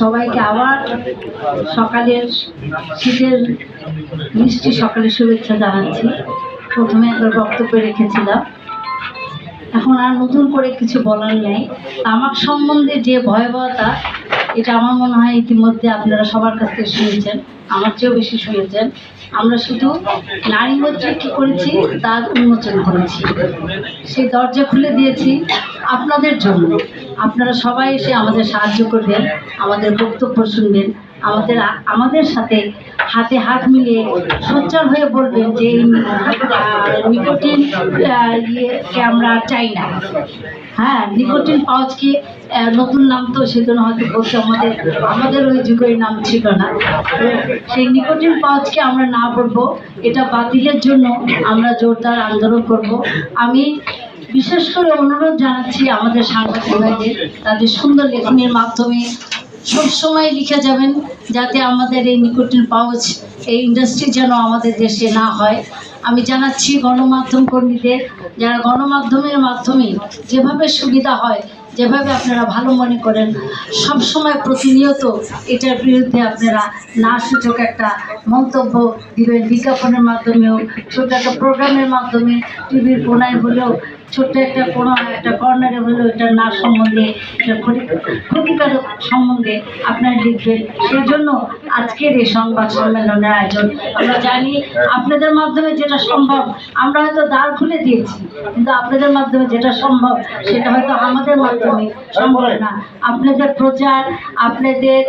সবাইকে আবার সকালের শীতের মিষ্টি সকালের শুভেচ্ছা জানাচ্ছি। প্রথমে একবার বক্তব্য রেখেছিলাম। এখন আর নতুন করে কিছু বলার নেই। আমার সম্বন্ধে যে ভয়াবহতা এটা আমার মনে হয় ইতিমধ্যে আপনারা সবার কাছ থেকে শুনেছেন, আমার চেয়েও বেশি শুনেছেন। আমরা শুধু নারী মধ্যে কী করেছি, তার উন্মোচন করেছি। সেই দরজা খুলে দিয়েছি আপনাদের জন্য। আপনারা সবাই এসে আমাদের সাহায্য করবেন, আমাদের বক্তব্য শুনবেন। আমাদের আমাদের সাথে হাতে হাত মিলিয়ে সোচ্চার হয়ে বলবেন যে নিকোটিন ইয়েকে আমরা চাই না। হ্যাঁ নিকোটিন পাউচকে নতুন নাম তো সেজন্য হয়তো বলতে আমাদের আমাদের ওই যুগের নাম ছিল না। সেই নিকোটিন পাউচকে আমরা না বলব, এটা বাতিলের জন্য আমরা জোরদার আন্দোলন করব। আমি বিশেষ করে অনুরোধ জানাচ্ছি আমাদের সাংবাদিক তাদের সুন্দর লেখনের মাধ্যমে সবসময় লিখে যাবেন যাতে আমাদের এই নিকোটিন পাউচ, এই ইন্ডাস্ট্রি যেন আমাদের দেশে না হয়। আমি জানাচ্ছি গণমাধ্যম কর্মীদের, যারা গণমাধ্যমের মাধ্যমে যেভাবে সুবিধা হয়, যেভাবে আপনারা ভালো মনে করেন, সব সময় প্রতিনিয়ত এটার বিরুদ্ধে আপনারা না সূচক একটা মন্তব্য দিবেন। বিজ্ঞাপনের মাধ্যমেও, ছোট একটা প্রোগ্রামের মাধ্যমে টিভির কোনায় হলেও ছোট্ট একটা কোনো, একটা কর্নারে হলেও এটা না সম্বন্ধে, এটা ক্ষতি- ক্ষতিকারক সম্বন্ধে আপনারা লিখবেন। সেই জন্য আজকের এই সংবাদ সম্মেলনের আয়োজন, আমরা জানি আপনাদের মাধ্যমে যেটা সম্ভব, আমরা হয়তো দ্বার খুলে দিয়েছি, কিন্তু আপনাদের মাধ্যমে যেটা সম্ভব, সেটা হয়তো আমাদের মাধ্যমে সম্ভব না। আপনাদের প্রচার, আপনাদের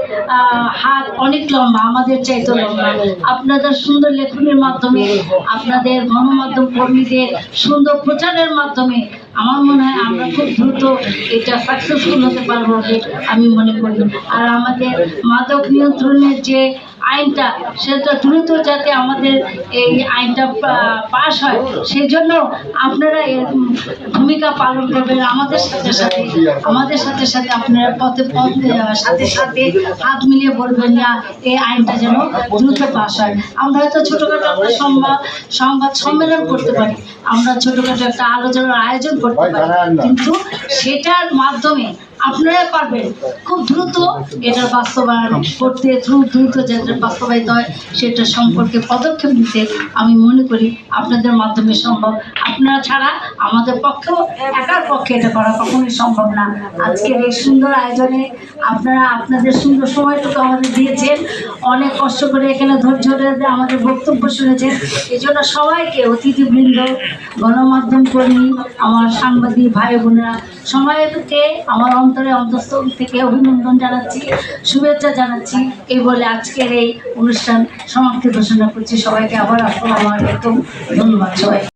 হাত অনেক লম্বা, আমাদের চাইতে লম্বা। আপনাদের সুন্দর লেখনের মাধ্যমে, আপনাদের গণমাধ্যম কর্মীদের সুন্দর প্রচারের মাধ্যমে আমার মনে হয় আমরা খুব দ্রুত এটা সাকসেসফুল হতে পারব আমি মনে করি। আর আমাদের মাদক নিয়ন্ত্রণের যে আইনটা সেটা দ্রুত যাতে আমাদের এই আইনটা পাশ হয়। সেই জন্য আপনারা ভূমিকা পালন করবেন। আমাদের সাথে সাথে, আমাদের সাথে সাথে আপনারা পথে পথ সাথে সাথে হাত মিলিয়ে বলবেন না, এই আইনটা যেন দ্রুত পাশ হয়। আমরা হয়তো ছোটোখাটো একটা সংবাদ সংবাদ সম্মেলন করতে পারি। আমরা ছোটোখাটো একটা আলোচনার আয়োজন করতে পারি। কিন্তু সেটার মাধ্যমে আপনারা পারবেন। খুব দ্রুত এটার বাস্তবায়ন করতে দ্রুত দ্রুত যাতে বাস্তবায়িত হয়, সেটা সম্পর্কে পদক্ষেপ নিতে আমি মনে করি আপনাদের মাধ্যমে সম্ভব। আপনারা ছাড়া আমাদের পক্ষেও, একার পক্ষে এটা করা কখনোই সম্ভব না। আজকের এই সুন্দর আয়োজনে আপনারা আপনাদের সুন্দর সময়টুকু আমাদের দিয়েছেন। অনেক কষ্ট করে এখানে ধৈর্য ধরে আমাদের বক্তব্য শুনেছেন। এই জন্য সবাইকে, অতিথিবৃন্দ, গণমাধ্যম কর্মী, আমার সাংবাদিক ভাই বোনেরা সবাইকে আমার অন্তরে অন্তঃস্থল থেকে অভিনন্দন জানাচ্ছি, শুভেচ্ছা জানাচ্ছি। এই বলে আজকের এই অনুষ্ঠান সমাপ্তি ঘোষণা করছি। সবাইকে আবার আসব আমার একদম ধন্যবাদ সবাই